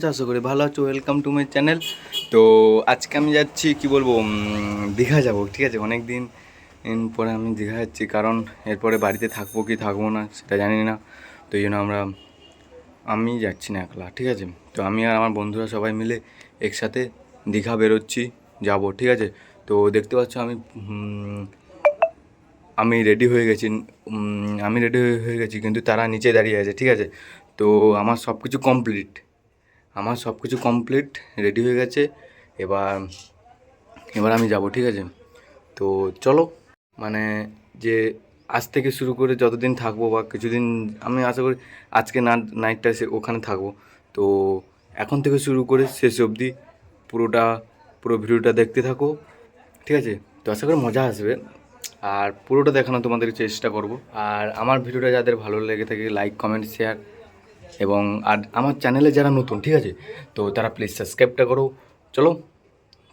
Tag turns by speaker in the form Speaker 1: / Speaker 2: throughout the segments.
Speaker 1: আছো? আশা করি ভালো আছো। ওয়েলকাম টু মাই চ্যানেল তো আজকে আমি যাচ্ছি, কি বলব দীঘা যাব, ঠিক আছে? অনেক দিন পরে আমি দীঘা যাচ্ছি, কারণ এরপরে বাড়িতে থাকব কি থাকব না, সেটা জানি না। তো এই জন্য আমরা, আমি যাচ্ছি না একলা, ঠিক আছে? তো আমি আর আমার বন্ধুরা সবাই মিলে একসাথে দীঘা বেরোচ্ছি, যাব, ঠিক আছে? তো দেখতে পাচ্ছ আমি আমি রেডি হয়ে গেছি আমি রেডি হয়ে গেছি, কিন্তু তারা নিচে দাঁড়িয়ে আছে, ঠিক আছে? তো আমার সব কিছু কমপ্লিট আমার সব কিছু কমপ্লিট রেডি হয়ে গেছে। এবার এবার আমি যাব, ঠিক আছে? তো চলো মানে যে আজ থেকে শুরু করে যতদিন থাকব বা কিছুদিন, আমি আশা করি আজকে না নাইটটা সে ওখানে থাকব। তো এখন থেকে শুরু করে শেষ অবধি পুরোটা, পুরো ভিডিওটা দেখতে থাকো, ঠিক আছে? তো আশা করি মজা আসবে। আর পুরোটা দেখানো তোমাদের চেষ্টা করব। আর আমার ভিডিওটা যাদের ভালো লেগে থাকে লাইক কমেন্ট শেয়ার এবং আর আমার চ্যানেলে যারা নতুন, ঠিক আছে? তো তারা প্লিজ সাবস্ক্রাইবটা করো। চলো,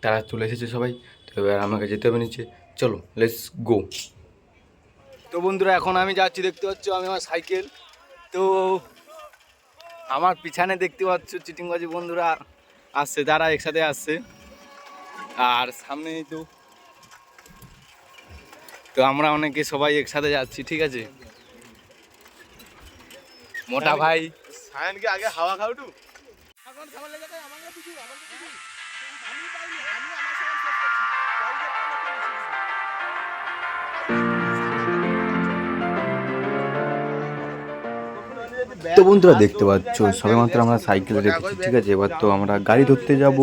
Speaker 1: তারা চলে এসেছে সবাই। তো এবার আমাকে যেতে হবে নিচে। চলো লেটস গো তো বন্ধুরা, এখন আমি যাচ্ছি, দেখতে পাচ্ছ, আমি আমার সাইকেল। তো আমার পিছনে দেখতে পাচ্ছ, চিটিংবাজি বন্ধুরা আসছে তারা একসাথে আসছে। আর সামনে তো তো আমরা অনেকে সবাই একসাথে যাচ্ছি, ঠিক আছে? মোটা ভাই।
Speaker 2: সায়নকে আগে হাওয়া খাওটু
Speaker 1: তো বন্ধুরা দেখতে পাচ্ছ সবেমাত্র আমরা সাইকেল রেখেছি ঠিক আছে? এবার তো আমরা গাড়ি ধরতে যাব।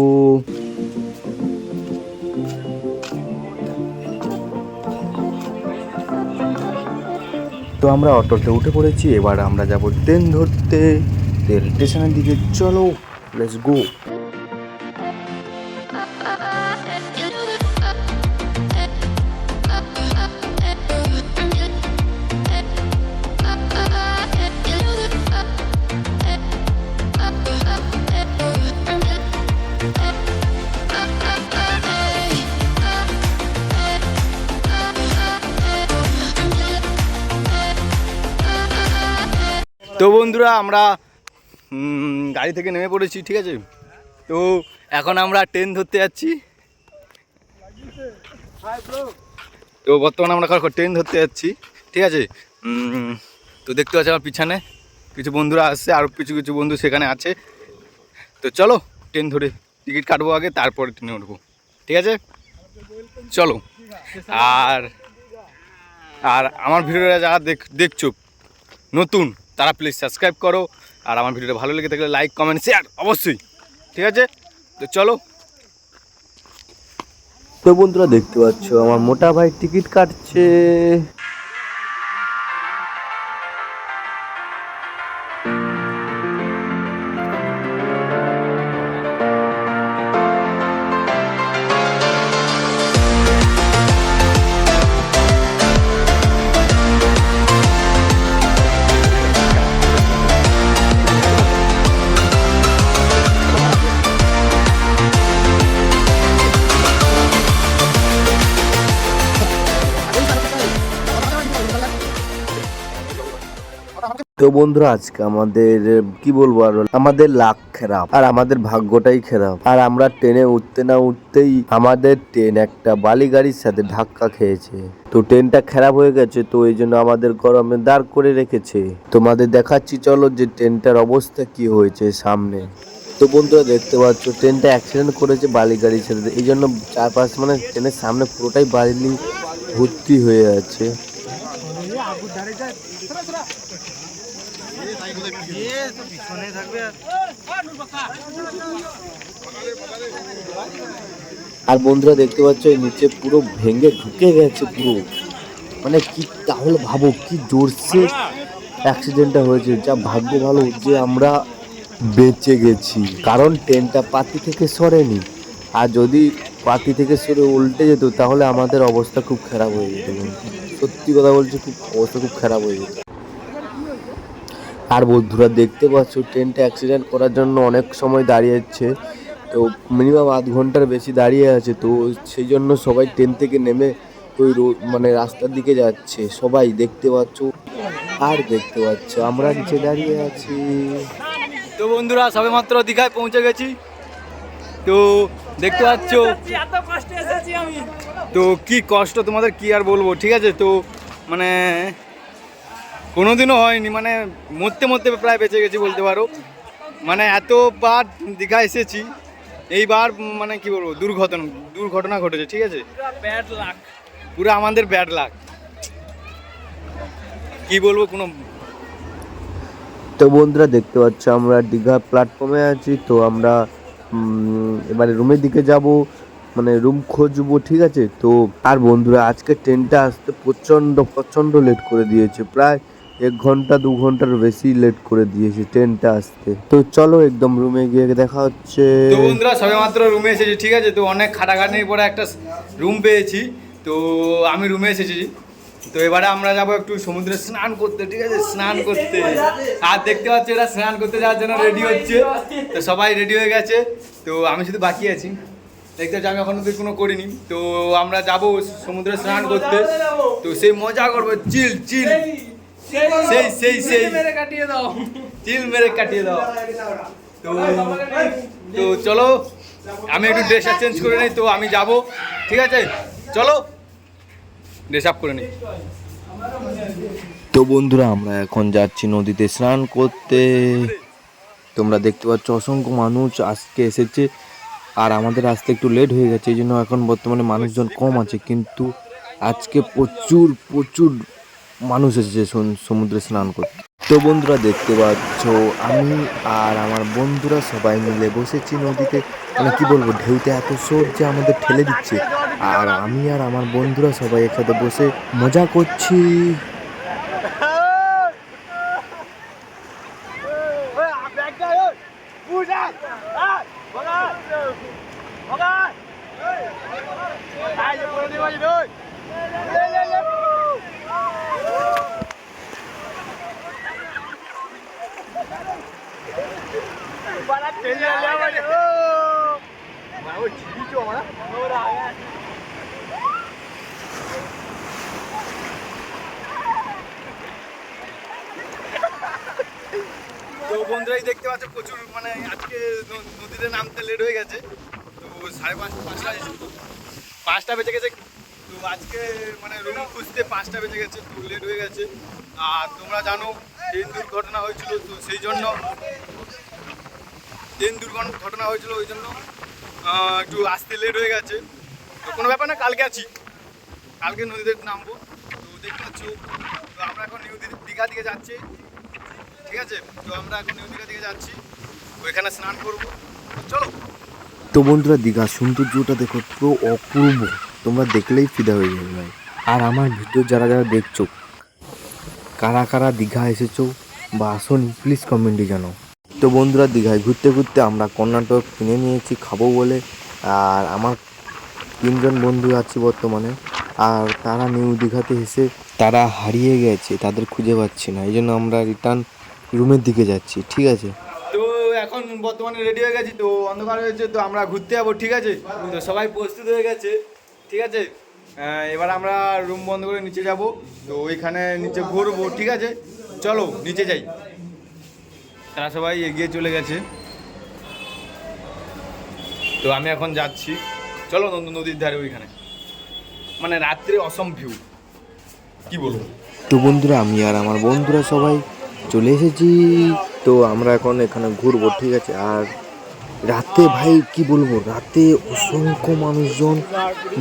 Speaker 1: তো আমরা অটোতে উঠে পড়েছি এবার আমরা যাব ট্রেন ধরতে। রেল স্টেশনের দিকে চলো লেটস গো তো বন্ধুরা আমরা উম, গাড়ি থেকে নেমে পড়েছি, ঠিক আছে? তো এখন আমরা ট্রেন ধরতে যাচ্ছি। তো বর্তমানে আমরা ট্রেন ধরতে যাচ্ছি, ঠিক আছে? তো দেখতে পাচ্ছি আমার পিছনে কিছু বন্ধুরা আসছে, আর কিছু কিছু বন্ধু সেখানে আছে। তো চলো ট্রেন ধরে টিকিট কাটবো আগে, তারপরে ট্রেনে উঠবো, ঠিক আছে? চলো। আর আর আমার ভিডিওটা যারা দেখ, দেখছ, নতুন, তারা প্লিজ সাবস্ক্রাইব করো। আর আমার ভিডিওটা ভালো লেগে থাকলে লাইক কমেন্ট শেয়ার অবশ্যই। ঠিক আছে? তো চলো। তো বন্ধুরা দেখতে পাচ্ছ, আমার মোটা ভাই টিকিট কাটছে। তো বন্ধুরা, আজকে আমাদের, কি বলব আর আমাদের লাখ খারাপ, আর আমাদের ভাগ্যটাই খারাপ। আর আমরা ট্রেনে উঠতে না উঠতেই আমাদের ট্রেন একটা বালি গাড়ির সাথে ধাক্কা খেয়েছে। তো ট্রেনটা খারাপ হয়ে গেছে, তো এই জন্য আমাদের গরমে দাঁড় করে রেখেছে। তোমাদের দেখাচ্ছি, চলো যে ট্রেনটার অবস্থা কি হয়েছে সামনে। তো বন্ধুরা, দেখতে পাচ্ছ, ট্রেনটা অ্যাক্সিডেন্ট করেছে বালি গাড়ির সাথে। এই জন্য চারপাশ মানে ট্রেনের সামনে পুরোটাই বালি ভর্তি হয়ে আছে। আর বন্ধুরা দেখতে পাচ্ছ, এই নিচে পুরো ভেঙে ঢুকে গেছে পুরো। মানে কি তাহলে ভাবো, কি জোরসে অ্যাক্সিডেন্টটা হয়েছে। যা ভাগ্য ভালো যে আমরা বেঁচে গেছি। কারণ ট্রেনটা পাতি থেকে সরেনি। আর যদি পাতি থেকে সরে উল্টে যেত, তাহলে আমাদের অবস্থা খুব খারাপ হয়ে যেত সত্যি কথা বলছি, খুব অবস্থা খুব খারাপ হয়ে যেত। আর বন্ধুরা দেখতে পাচ্ছ, ট্রেনটা অ্যাক্সিডেন্ট করার জন্য অনেক সময় দাঁড়িয়েছে। তো মিনিমাম আধ ঘণ্টার বেশি দাঁড়িয়ে আছে, তো সেই জন্য সবাই ট্রেন থেকে নেমে ওই রোড মানে রাস্তার দিকে যাচ্ছে। সবাই দেখতে পাচ্ছ, আর দেখতে পাচ্ছ, আমরা নিচে দাঁড়িয়ে আছি। তো বন্ধুরা সবে মাত্র দীঘায় পৌঁছে গেছি। তো দেখতে পাচ্ছ, তো কি কষ্ট তোমাদের কি আর বলব, ঠিক আছে? তো মানে কোনোদিনও হয়নি মানে মরতে মরতে প্রায় বেঁচে গেছি বলতে পারো। মানে এতবার দীঘা এসেছি এইবার মানে কি বলব দুর্ঘটনা দুর্ঘটনা ঘটেছে ঠিক আছে?
Speaker 3: ব্যাড লাক
Speaker 1: পুরো আমাদের ব্যাড লাক কি বলব কোনো
Speaker 4: তো বন্ধুরা দেখতে পাচ্ছ আমরা দীঘা প্ল্যাটফর্মে আছি তো আমরা এবারে রুমের দিকে যাব মানে রুম খুঁজবো ঠিক আছে? তো আর বন্ধুরা আজকে ট্রেনটা আসতে প্রচণ্ড প্রচণ্ড লেট করে দিয়েছে প্রায় এক ঘণ্টা, দু ঘণ্টার বেশি লেট করে দিয়েছে ট্রেনটা আসতে। তো চলো একদম রুমে গিয়ে দেখা হচ্ছে।
Speaker 1: বন্ধুরা সবে মাত্র রুমে এসেছি, ঠিক আছে? তো অনেক খাটাখাটির পরে একটা রুম পেয়েছি। তো আমি রুমে এসেছি। তো এবারে আমরা যাব একটু সমুদ্রে স্নান করতে, ঠিক আছে? স্নান করতে। আর দেখতে পাচ্ছি, এরা স্নান করতে যাওয়ার জন্য রেডি হচ্ছে। তো সবাই রেডি হয়ে গেছে। তো আমি শুধু বাকি আছি। দেখতে পাচ্ছি, আমি এখনও কোনো করিনি। তো আমরা যাব সমুদ্রে স্নান করতে। তো সেই মজা করব। চিল চিল। সেই সেই সেই
Speaker 3: মেরে কাটিয়ে দাও।
Speaker 1: চিল মেরে কাটিয়ে দাও। তো তো চলো আমি একটু ড্রেস চেঞ্জ করে নিই তো আমি যাব। ঠিক আছে? চলো ড্রেস আপ করে নিই।
Speaker 4: তো বন্ধুরা আমরা এখন যাচ্ছি নদীতে স্নান করতে। তোমরা দেখতে পাচ্ছ অসংখ্য মানুষ আজকে এসেছে। আর আমাদের আসতে একটু লেট হয়ে গেছে এই জন্য এখন বর্তমানে মানুষজন কম আছে। কিন্তু আজকে প্রচুর প্রচুর মানুষ এসেছে সমু- সমুদ্রে স্নান করতে। তো বন্ধুরা দেখতে পাচ্ছ, আমি আর আমার বন্ধুরা সবাই মিলে বসেছি নদীতে। মানে কি বলব ঢেউতে এত সোর যে আমাদের ঠেলে দিচ্ছে। আর আমি আর আমার বন্ধুরা সবাই একসাথে বসে মজা করছি
Speaker 1: তো বন্ধুরাই দেখতে পাচ্ছ প্রচুর মানে আজকে ন- নদীতে নামতে লেট হয়ে গেছে তো সাড়ে পাঁচ পাঁচটা পাঁচটা বেজে গেছে তো আজকে মানে রুম খুঁজতে পাঁচটা বেজে গেছে তো লেট হয়ে গেছে আর তোমরা জানো ট্রেন দুর্ঘটনা হয়েছিল তো সেই জন্য ট্রেন দুর্ঘটনা হয়েছিল ওই জন্য একটু আসতে লেট হয়ে গেছে। তো কোনো ব্যাপার না, কালকে আছি। কালকে নদীতে নামবো। তো দেখতে পাচ্ছ, তো আমরা এখন নিউ দিঘা- দীঘা দিকে যাচ্ছি। ঠিক আছে? তো আমরা এখন নিউ দীঘা দিকে যাচ্ছি। ওইখানে স্নান করব। চলো।
Speaker 4: তো বন্ধুরা, দীঘার সৌন্দর্যটা দেখো, পুরো অপূর্ব। তোমরা দেখলেই ফিদা হয়ে যাবে ভাই। আর আমার ভিডিও যারা যারা দেখছ, কারা কারা দীঘা এসেছ বা আসোনি প্লিজ কমেন্টে জানাও। তো বন্ধুরা, দীঘায় ঘুরতে ঘুরতে আমরা কর্ণাটক কিনে নিয়েছি, খাব বলে। আর আমার তিনজন বন্ধু আছে বর্তমানে। আর তারা নিউ দীঘাতে এসে তারা হারিয়ে গেছে, তাদের খুঁজে পাচ্ছি না। এই জন্য আমরা রিটার্ন রুমের দিকে যাচ্ছি, ঠিক আছে?
Speaker 1: তো এখন বর্তমানে রেডি হয়ে গেছি, তো অন্ধকার হয়েছে, তো আমরা ঘুরতে যাব, ঠিক আছে? তো সবাই প্রস্তুত হয়ে গেছে, ঠিক আছে? এবার আমরা রুম বন্ধ করে নিচে যাব, তো ওইখানে নিচে ঘুরবো, ঠিক আছে? চলো, নিচে যাই। তারা সবাই এগিয়ে চলে গেছে। তো আমি এখন যাচ্ছি। চলো নন্দ নদীর ধারে ওইখানে। মানে রাত্রে অসম ভিউ কি বলব?
Speaker 4: তো বন্ধুরা, আমি আর আমার বন্ধুরা সবাই চলে এসেছি। তো আমরা এখন এখানে ঘুরবো, ঠিক আছে? আর রাতে ভাই, কি বলব? রাতে অসংখ্য মানুষজন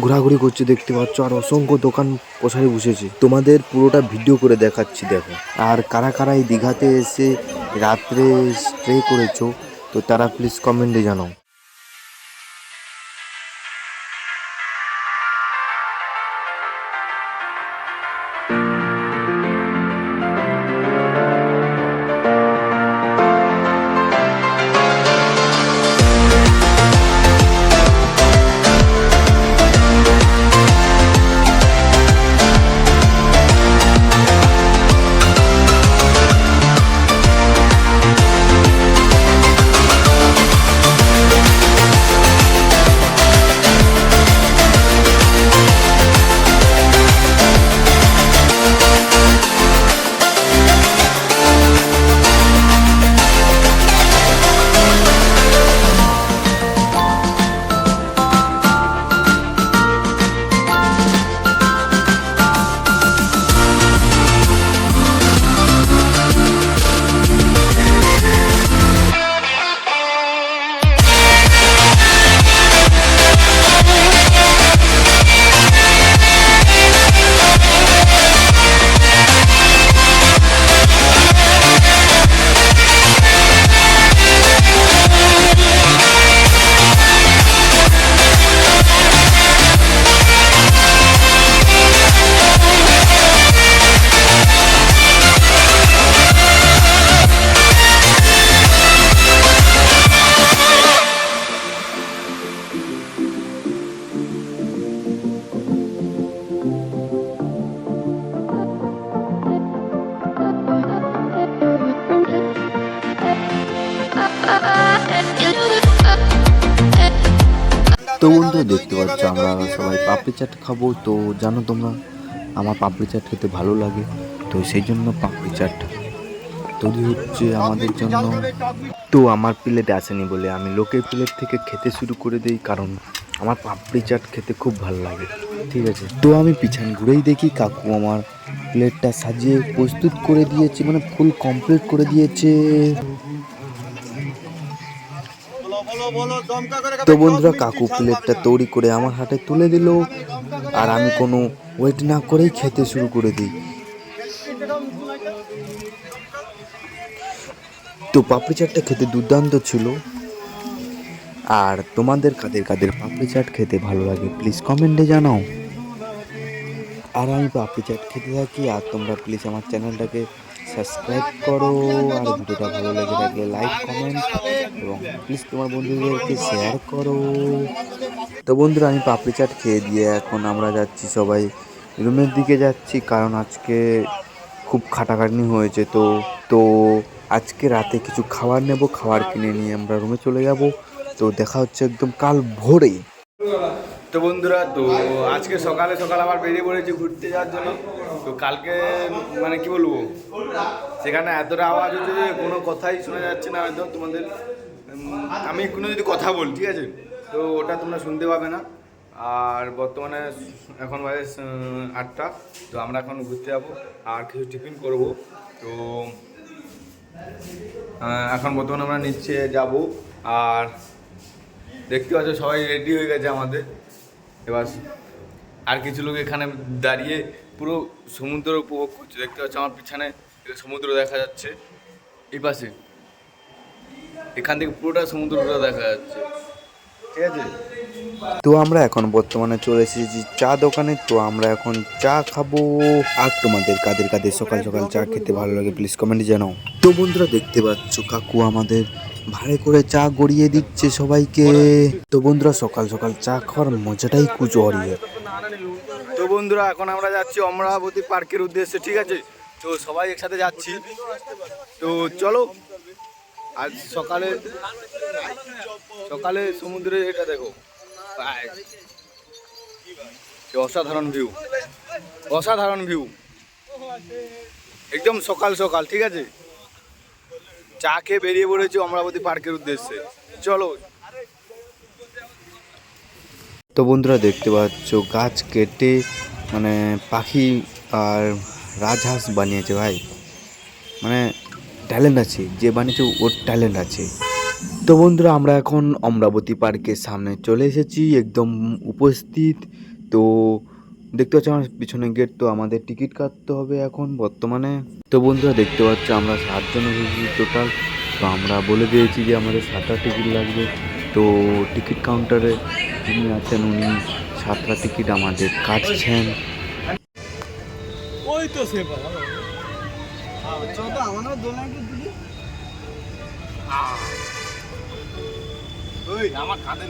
Speaker 4: ঘোরাঘুরি করছে দেখতে পাচ্ছ, আর অসংখ্য দোকান প্রসারে বসেছে। তোমাদের পুরোটা ভিডিও করে দেখাচ্ছি, দেখো। আর কারা কারা এই দীঘাতে এসে রাত্রে স্টে করেছ, তো তারা প্লিজ কমেন্টে জানাও।
Speaker 5: চাট খাব তো জানো তোমরা আমার পাপড়ি চাট খেতে ভালো লাগে তো সেই জন্য পাপড়ি চাট তৈরি হচ্ছে আমাদের জন্য। তো আমার প্লেট আসেনি বলে আমি লোকের প্লেট থেকে খেতে শুরু করে দিই কারণ আমার পাপড়ি চাট খেতে খুব ভালো লাগে। ঠিক আছে? তো আমি পিছন ঘুরেই দেখি কাকু আমার প্লেটটা সাজিয়ে প্রস্তুত করে দিয়েছে মানে ফুল কমপ্লিট করে দিয়েছে। তো বন্ধুরা কাকু প্লেটটা তৈরি করে আমার হাতে তুলে দিল। আর আমি কোনো ওয়েট না করেই খেতে শুরু করে দিই। তো পাপড়ি চাটটা খেতে দুর্দান্ত ছিল। আর তোমাদের কাদের কাদের পাপড়ি চাট খেতে ভালো লাগে প্লিজ কমেন্টে জানাও। আর আমি পাপড়ি চাট খেতে থাকি আর তোমরা প্লিজ আমার চ্যানেলটাকে সাবস্ক্রাইব করো, আর ভিডিওটা ভালো লেগে থাকলে লাইক, কমেন্ট এবং প্লিজ তোমার বন্ধুদেরকে শেয়ার করো। তো বন্ধুরা, আমি পাপড়ি চাট খেয়ে দিয়ে এখন আমরা যাচ্ছি সবাই রুমের দিকে যাচ্ছি, কারণ আজকে খুব খাটাখাটনি হয়েছে তো তো আজকে রাতে কিছু খাবার নেব, খাবার কিনে নিয়ে আমরা রুমে চলে যাব। তো দেখা হচ্ছে একদম কাল ভোরে
Speaker 1: তো বন্ধুরা, তো আজকে সকালে সকাল আবার বেরিয়ে পড়েছি ঘুরতে যাওয়ার জন্য। তো কালকে মানে কি বলব, সেখানে এতটা আওয়াজ হচ্ছে যে কোনো কথাই শোনা যাচ্ছে না হয়তো তোমাদের। আমি কোনো যদি কথা বলি, ঠিক আছে? তো ওটা তোমরা শুনতে পাবে না। আর বর্তমানে এখন বাজে আটটা। তো আমরা এখন ঘুরতে যাব, আর কিছু টিফিন করব। তো এখন বর্তমানে আমরা নিচে যাব, আর দেখতে পাচ্ছ সবাই রেডি হয়ে গেছে আমাদের। এবার আর কিছু লোক এখানে দাঁড়িয়ে পুরো সমুদ্র উপভোগ করছে। দেখতে পাচ্ছ আমার পিছনে সমুদ্র দেখা যাচ্ছে। এই পাশে এখান থেকে পুরোটা সমুদ্রটা দেখা যাচ্ছে। ঠিক আছে?
Speaker 5: তো আমরা এখন বর্তমানে চলে এসেছি চা দোকানে। তো আমরা এখন চা খাব। আর তোমাদের কাদের কাদের সকাল সকাল চা খেতে ভালো লাগে প্লিজ কমেন্টে জানাও। তো বন্ধুরা দেখতে পাচ্ছ কাকু আমাদের ভাড়ে করে চা গড়িয়ে দিচ্ছে সবাইকে। তো বন্ধুরা, সকাল সকাল চা খাওয়ার মজাটাই কুচুয়ারিয়ে
Speaker 1: তো বন্ধুরা, এখন আমরা যাচ্ছি অমরাবতী পার্কের উদ্দেশ্যে, ঠিক আছে? তো সবাই একসাথে যাচ্ছি। তো চলো, আজ সকালে সকালে সমুদ্রে এটা দেখো। অসাধারণ ভিউ অসাধারণ ভিউ একদম সকাল সকাল, ঠিক আছে? চা খেয়ে বেরিয়ে পড়েছি অমরাবতী পার্কের উদ্দেশ্যে। চলো।
Speaker 5: তো বন্ধুরা, দেখতে পাচ্ছ, গাছ কেটে মানে পাখি আর রাজহাঁস বানিয়েছে ভাই। মানে ট্যালেন্ট আছে, যে বানিয়েছে ওর ট্যালেন্ট আছে। তো বন্ধুরা, আমরা এখন অমরাবতী পার্কের সামনে চলে এসেছি, একদম উপস্থিত। তো দেখতে পাচ্ছ আমার পিছনে গেট তো আমাদের টিকিট কাটতে হবে এখন বর্তমানে। তো বন্ধুরা দেখতে পাচ্ছ আমরা সাতজন এসেছি টোটাল তো আমরা বলে দিয়েছি যে আমাদের সাতটা টিকিট লাগবে। তো টিকিট কাউন্টারে যিনি আছেন উনি সাতটা টিকিট আমাদের কাটছেন।
Speaker 6: ওই তো সে
Speaker 2: আমার কাঁধের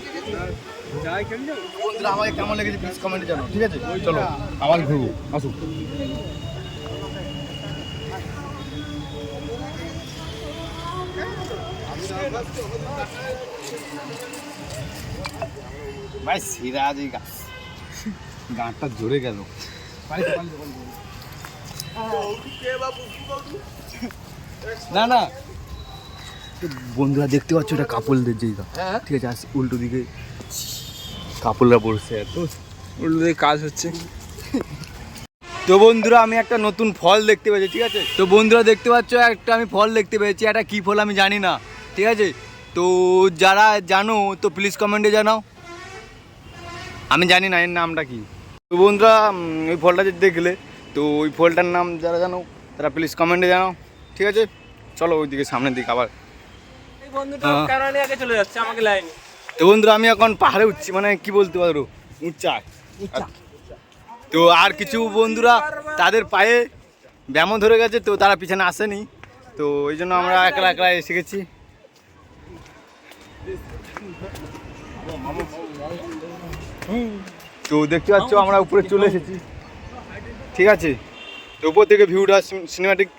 Speaker 1: বন্ধুরা আমাকে কেমন লেগেছে প্লিজ কমেন্টে জানো ঠিক আছে? চলো আবার ঘুরবো আসুক ভাই সিরাজ এই গাছ গাঁটটা জোরে গেল। না না
Speaker 5: বন্ধুরা দেখতে পাচ্ছ এটা কাপলদের জায়গা ঠিক আছে আজ উল্টো দিকে কাপলরা বসে এত
Speaker 6: উল্টো দিকে কাজ হচ্ছে।
Speaker 1: তো বন্ধুরা আমি একটা নতুন ফল দেখতে পেয়েছি ঠিক আছে? তো বন্ধুরা দেখতে পাচ্ছ একটা আমি ফল দেখতে পেয়েছি একটা কী ফল আমি জানি না ঠিক আছে? তো যারা জানো তো প্লিজ কমেন্টে জানাও। আমি জানি না এর নামটা কি। তো বন্ধুরা ওই ফলটা যদি দেখলে তো ওই ফলটার নাম যারা জানো তারা প্লিজ কমেন্টে জানাও ঠিক আছে? চলো ওইদিকে সামনের দিকে আবার তো বন্ধুরা আমি এখন পাহাড়ে উঠছি মানে কি বলতে পারো উচ্চায় তো আর কিছু বন্ধুরা তাদের পায়ে ব্যায়ামও ধরে গেছে তো তারা পিছনে আসেনি। তো ওই জন্য আমরা একলা একলা এসে গেছি। তো দেখতে পাচ্ছ আমরা উপরে চলে এসেছি। ঠিক আছে? তো উপর থেকে ভিউটা সিনেমাটিক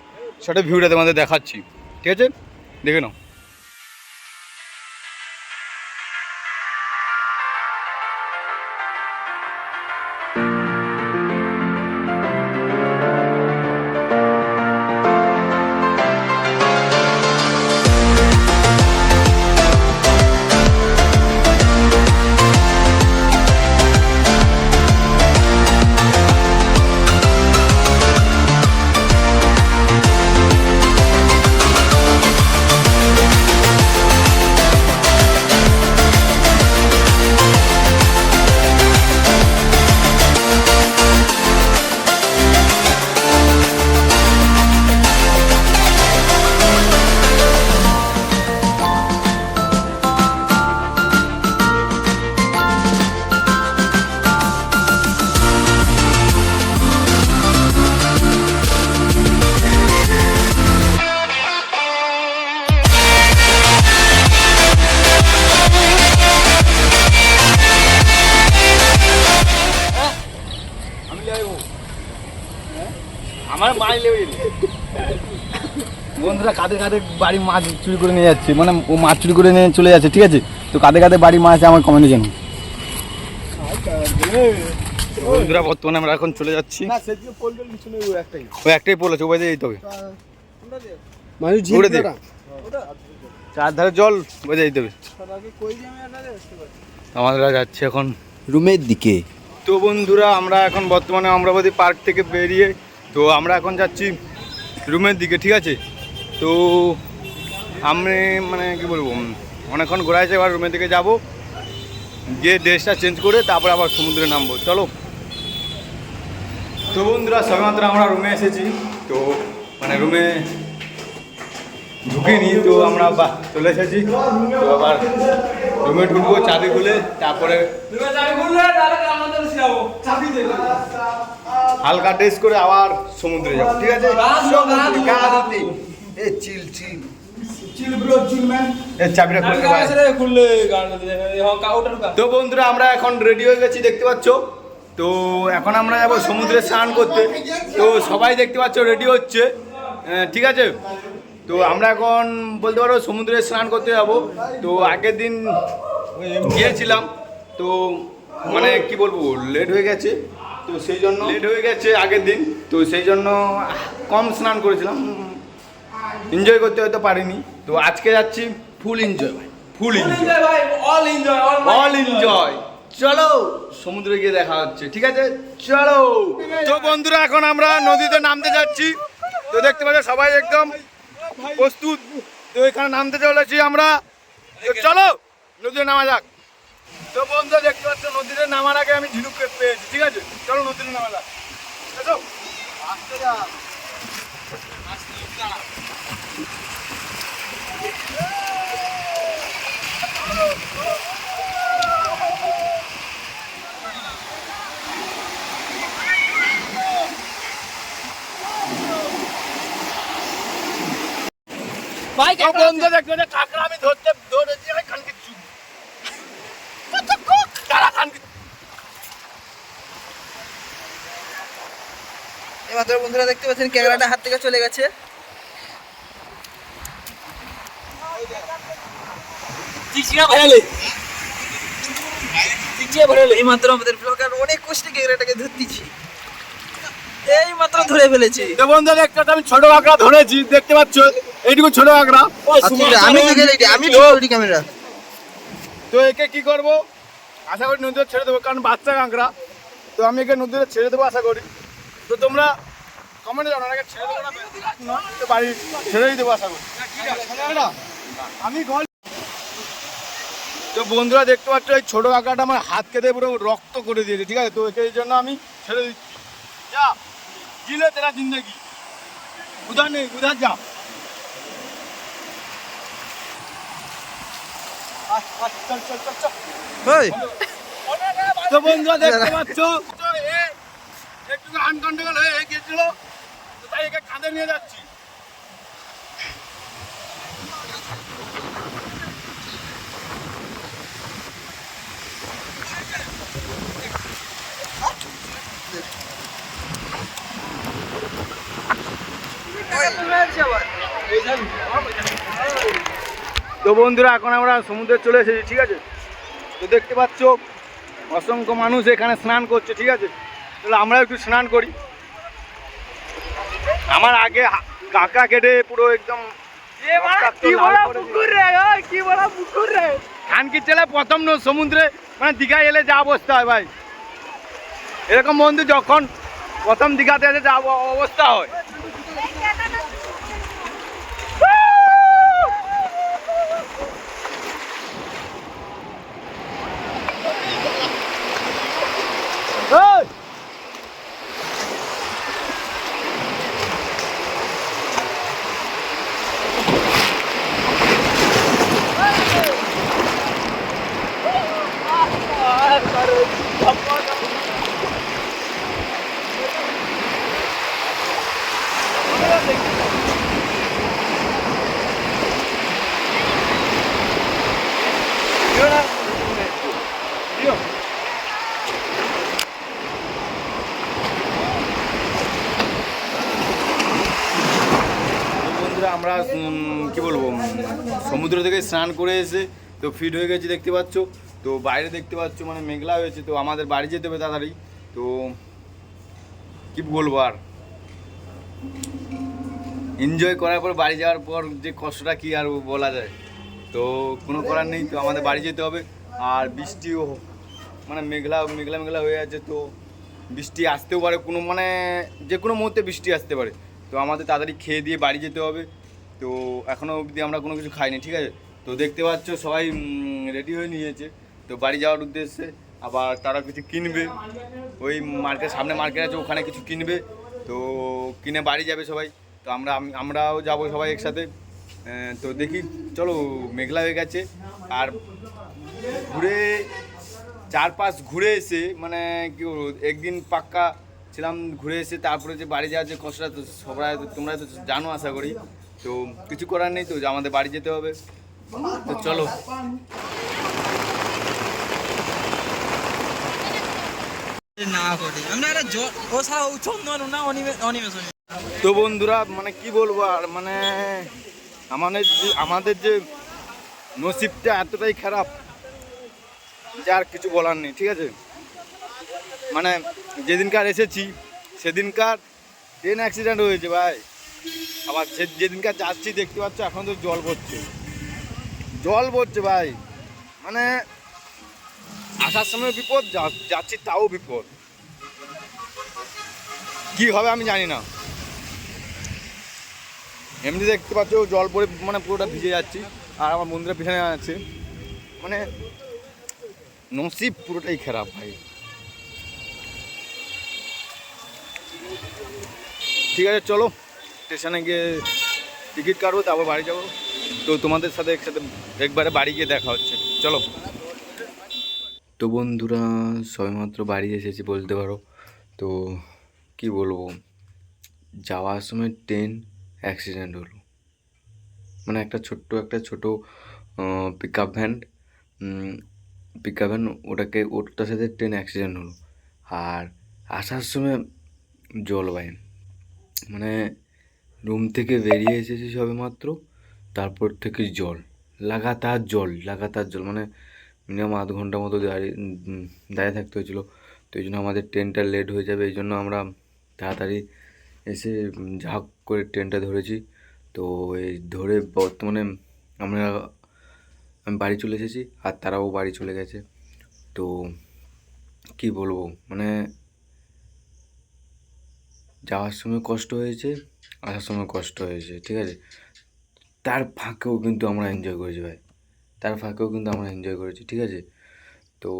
Speaker 1: শটে ভিউটা তোমাদের দেখাচ্ছি। ঠিক আছে? দেখে নাও। কাদের বাড়ি মাছ চুরি করে নিয়ে যাচ্ছে। মানে ও মাছ চুরি করে নিয়ে চলে যাচ্ছে ঠিক আছে? তো কাঁধে কাঁধে বাড়ি মাছ আছে আমার কমেন্টে জানো বন্ধুরা বর্তমানে আমরা এখন চলে যাচ্ছি।
Speaker 2: ও একটাই।
Speaker 1: ওই একটাই পোল আছে ওই দিয়ে যেতে হবে।
Speaker 2: মানুষ
Speaker 1: ঘুরে দে চার ধারে জল বোঝা যেতে হবে। আমরা যাচ্ছি এখন
Speaker 5: রুমের দিকে।
Speaker 1: তো বন্ধুরা আমরা এখন বর্তমানে অমরাবতী পার্ক থেকে বেরিয়ে তো আমরা এখন যাচ্ছি রুমের দিকে ঠিক আছে? তো আমি মানে কি বলব অনেকক্ষণ ঘোরা আছে এবার রুমের দিকে যাব। গিয়ে ড্রেসটা চেঞ্জ করে তারপর আবার সমুদ্রে নামবো। চলো। তো বন্ধুরা সবেমাত্র আমরা রুমে এসেছি। তো মানে রুমে ঢুকিনি তো আমরা বাহ চলে এসেছি। তো আবার রুমে ঢুকবো চাবি খুলে তারপরে হালকা ড্রেস করে আবার সমুদ্রে যাব ঠিক আছে। এ চিল চিল।
Speaker 6: হ্যাঁ
Speaker 1: তো বন্ধুরা আমরা এখন রেডি হয়ে গেছি দেখতে পাচ্ছ? তো এখন আমরা যাব সমুদ্রে স্নান করতে। তো সবাই দেখতে পাচ্ছ রেডি হচ্ছে। ঠিক আছে? তো আমরা এখন বলতে পারো সমুদ্রে স্নান করতে যাব। তো আগের দিন গিয়েছিলাম। তো মানে কি বলব লেট হয়ে গেছে। তো সেই জন্য লেট হয়ে গেছে আগের দিন। তো সেই জন্য কম স্নান করেছিলাম। এনজয় করতে হয়তো পারিনি। তো আজকে যাচ্ছি full enjoy full enjoy
Speaker 6: enjoy ভাই অল এনজয়
Speaker 1: অল এনজয় চলো সমুদ্রে গিয়ে দেখা হচ্ছে ঠিক আছে? চলো। তো বন্ধুরা এখন আমরা নদীতে নামতে যাচ্ছি। তো দেখতে পাচ্ছ সবাই একদম প্রস্তুত। তো এখানে নামতে চলেছি আমরা। চলো নদীতে নামা যাক। তো বন্ধুরা দেখতে পাচ্ছ নদীতে নামার আগে আমি ঝিনুক পেয়েছি ঠিক আছে চলো নদীতে নামা যাক এসো। আসতে যা।
Speaker 6: ভাই
Speaker 1: তো বন্ধুরা দেখতে পাচ্ছ কাঁকড়া আমি ধরতে ধরেছি আমি খানকে চুপ কারা খানকে
Speaker 3: এমাত্র বন্ধুরা দেখতে পাচ্ছেন ক্যামেরাটা হাত থেকে চলে গেছে।
Speaker 6: চিচিয়া ভাইলে চিচিয়া ভাইলে
Speaker 3: এইমাত্র আমাদের ব্লগার অনেক কষ্টে ক্যামেরাটাকে ধরতেছি। এই মাত্র ধরে ফেলেছি।
Speaker 1: বন্ধুরা দেখতে পাচ্ছ আমি ছোট কাঁকড়া ধরেছি দেখতে পাচ্ছ? এইটুকু ছোট কাঁকড়া
Speaker 3: আচ্ছা, আমি আমি ক্যামেরা।
Speaker 1: তো একে কি করব? আশা করি নদীতে ছেড়ে দেবো কারণ বাচ্চা কাঁকড়া তো আমি একে নদীতে ছেড়ে দেবো আশা করি। তো তোমরা কমেন্টে জানো একে ছেড়ে দেবো না তো? বাড়ি ছেড়েই দেবো আশা করি। আমি তো বন্ধুরা দেখতে পাচ্ছ এই ছোট কাঁকড়াটা আমার হাত কেটে পুরো রক্ত করে দিয়েছে ঠিক আছে? তো এই জন্য আমি ছেড়ে দিচ্ছি। যা জিলে তেরা জিন্দগি। উধার নেই উধার যা। তো বন্ধুরা দেখতে পাচ্ছ একটু আনকন্ট্রোল হয়ে গিয়েছিল তাই কাঁধে নিয়ে যাচ্ছি। তো বন্ধুরা, এখন আমরা সমুদ্রে চলে এসেছি, ঠিক আছে? তো দেখতে পাচ্ছ, অসংখ্য মানুষ এখানে স্নান করছে, ঠিক আছে? তাহলে আমরা একটু স্নান করি। আমার আগে কাকা কেটে পুরো একদম। খানকির ছেলে প্রথম ন- সমুদ্রে মানে দীঘায় এলে যা অবস্থা হয় ভাই। এরকম বন্ধু যখন প্রথম দীঘাতে এসে যা অবস্থা হয় এই! তো বন্ধুরা আমরা উম, কি বলব উম, সমুদ্র থেকে স্নান করে এসে তো ফিট হয়ে গেছি, দেখতে পাচ্ছ। তো বাইরে দেখতে পাচ্ছ মানে মেঘলা হয়েছে, তো আমাদের বাড়ি যেতে হবে তাড়াতাড়ি। তো কি বলব আর? এনজয় করার পর, বাড়ি যাওয়ার পর যে কষ্টটা কি আর বলা যায়। তো কোনো করার নেই, তো আমাদের বাড়ি যেতে হবে। আর বৃষ্টিও মানে মেঘলা মেঘলা মেঘলা হয়ে আছে, তো বৃষ্টি আসতেও পারে, কোনো মানে যে কোনো মুহূর্তে বৃষ্টি আসতে পারে। তো আমাদের তাড়াতাড়ি খেয়ে দিয়ে বাড়ি যেতে হবে। তো এখনও অবধি আমরা কোনো কিছু খাইনি, ঠিক আছে? তো দেখতে পাচ্ছ সবাই রেডি হয়ে নিয়েছে। তো বাড়ি যাওয়ার উদ্দেশ্যে আবার তারা কিছু কিনবে। ওই মার্কেট, সামনে মার্কেট আছে, ওখানে কিছু কিনবে। তো কিনে বাড়ি যাবে সবাই। তো আমরা আমরাও যাব সবাই একসাথে। তো দেখি, চলো, মেঘলা হয়ে গেছে। আর ঘুরে চার পাঁচ ঘুরে এসে মানে কি বলব, একদিন পাক্কা ছিলাম, ঘুরে এসে তারপরে যে বাড়ি যাওয়ার যে কষ্টটা, তো সবাই তোমরা তো জানো আশা করি। তো কিছু করার নেই তো আমাদের বাড়ি যেতে হবে। তো চলো।
Speaker 3: না করি। আমরা একটা ও সারা চন্দন না অনিমে অনিমেষণ।
Speaker 1: তো বন্ধুরা মানে কি বলব আর মানে আমাদের যে আমাদের যে নসিবটা এতটাই খারাপ যে আর কিছু বলার নেই ঠিক আছে? মানে যেদিনকার এসেছি সেদিনকার ট্রেন অ্যাক্সিডেন্ট হয়েছে ভাই। আবার সে যেদিনকার যাচ্ছি দেখতে পাচ্ছ এখন তো জল পড়ছে। জল পড়ছে ভাই। মানে আসার সময় বিপদ যাচ্ছি তাও বিপদ। কি হবে আমি জানি না। এমনি দেখতে পাচ্ছ, জল পড়ে মানে পুরোটা ভিজে যাচ্ছি, আর আমার বন্ধুরা পিছনে আছে। মানে নসিব পুরোটাই খারাপ ভাই। ঠিক আছে, চলো। স্টেশনে গিয়ে টিকিট কাটবো, তারপর বাড়ি যাব। তো তোমাদের সাথে একসাথে একবারে বাড়ি গিয়ে দেখা হচ্ছে। চলো।
Speaker 5: তো বন্ধুরা, সবেমাত্র বাড়ি এসেছি বলতে পারো। তো কি বলব, যাওয়ার সময় ট্রেন অ্যাক্সিডেন্ট হলো। মানে একটা ছোট্ট, একটা ছোটো pick up van pick up van ওটাকে, ওটার সাথে ট্রেন অ্যাক্সিডেন্ট হলো। আর আসার সময় জলবায়ু। মানে রুম থেকে বেরিয়ে এসেছি সবে মাত্র তারপর থেকে জল, লাগাতার জল লাগাতার জল মানে মিনিমাম আধ ঘণ্টা মতো দাঁড়িয়ে দাঁড়িয়ে থাকতে হয়েছিল। তো এই জন্য আমাদের ট্রেনটা লেট হয়ে যাবে, এই জন্য আমরা তাড়াতাড়ি এসে ঝাঁক করে ট্রেনটা ধরেছি। তো এই ধরে বর্তমানে আমরা, আমি বাড়ি চলে এসেছি আর তারাও বাড়ি চলে গেছে। তো কি বলব মানে যাওয়ার সময় কষ্ট হয়েছে, আসার সময় কষ্ট হয়েছে, ঠিক আছে? তার ফাঁকেও কিন্তু আমরা এনজয় করেছি ভাই। তার ফাঁকেও কিন্তু আমরা এনজয় করেছি, ঠিক আছে? তো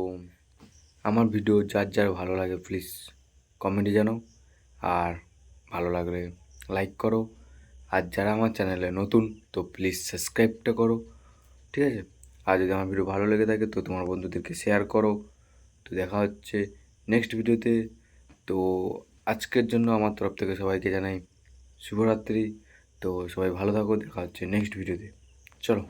Speaker 5: আমার ভিডিও যার যার ভালো লাগে প্লিজ কমেন্টে জানাও। আর ভালো লাগলে লাইক করো। আর যারা আমার চ্যানেলে নতুন, তো প্লিজ সাবস্ক্রাইবটা করো, ঠিক আছে? আর যদি আমার ভিডিও ভালো লেগে থাকে, তো তোমার বন্ধুদেরকে শেয়ার করো। তো দেখা হচ্ছে নেক্সট ভিডিওতে তো আজকের জন্য আমার তরফ থেকে সবাইকে জানাই শুভরাত্রি। তো সবাই ভালো থাকো দেখা হচ্ছে নেক্সট ভিডিওতে চলো।